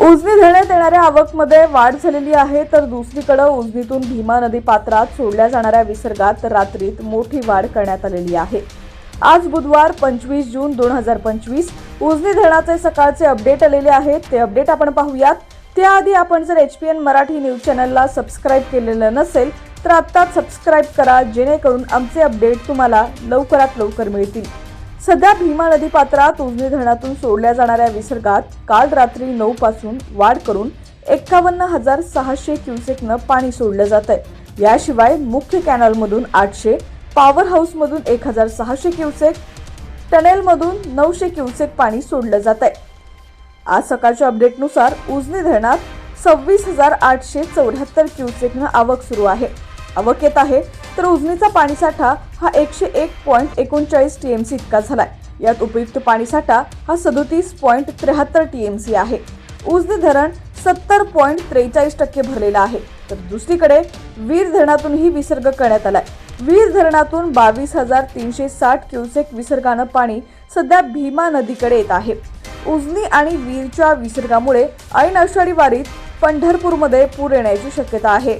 उजनी धरण्यात येणाऱ्या आवकमध्ये वाढ झालेली आहे तर दुसरीकडे उजनीतून भीमा नदी पात्रात सोडल्या जाणाऱ्या विसर्गात रात्रीत मोठी वाढ करण्यात आलेली आहे. आज बुधवार पंचवीस जून दोन हजार पंचवीस उजनी धरणाचे सकाळचे अपडेट आलेले आहेत. ते अपडेट आपण पाहूयात. त्याआधी आपण जर H P N Marathi news चॅनलला सबस्क्राईब केलेलं नसेल तर आत्ताच सबस्क्राईब करा जेणेकरून आमचे अपडेट तुम्हाला लवकरात लवकर मिळतील. सध्या भीमा नदी पात्रात उजनी धरणातून सोडल्या जाणाऱ्या विसर्गात काल रात्री नऊ पासून वाढ करून एक्कावन्न हजार सहाशे क्युसेकनं पाणी सोडलं जात आहे याशिवाय मुख्य कॅनलमधून आठशे पॉवर हाऊसमधून एक हजार सहाशे क्युसेक टनेलमधून नऊशे क्युसेक पाणी सोडलं जात आहे आज सकाळच्या अपडेटनुसार उजनी धरणात सव्वीस हजार आठशे चौऱ्याहत्तर क्युसेकनं आवक सुरू आहे. आवक येत आहे तर उजनीचा पाणीसाठा हा एकशे एक पॉईंट एकोणचाळीस टी एम सी इतका झालाय. यात उपयुक्त पाणीसाठा हा सदोतीस पॉईंट त्र्याहत्तर टी एम सी आहे. उजनी धरण सत्तर पॉईंट त्रेचाळीस टक्के भरलेलं आहे. तर दुसरीकडे वीर धरणातूनही विसर्ग करण्यात आलाय. वीर धरणातून बावीस हजार तीनशे साठ क्युसेक विसर्गानं पाणी सध्या भीमा नदीकडे येत आहे. उजनी आणि वीरच्या विसर्गामुळे ऐन आषाढी वारीत पंढरपूरमध्ये पूर येण्याची शक्यता आहे.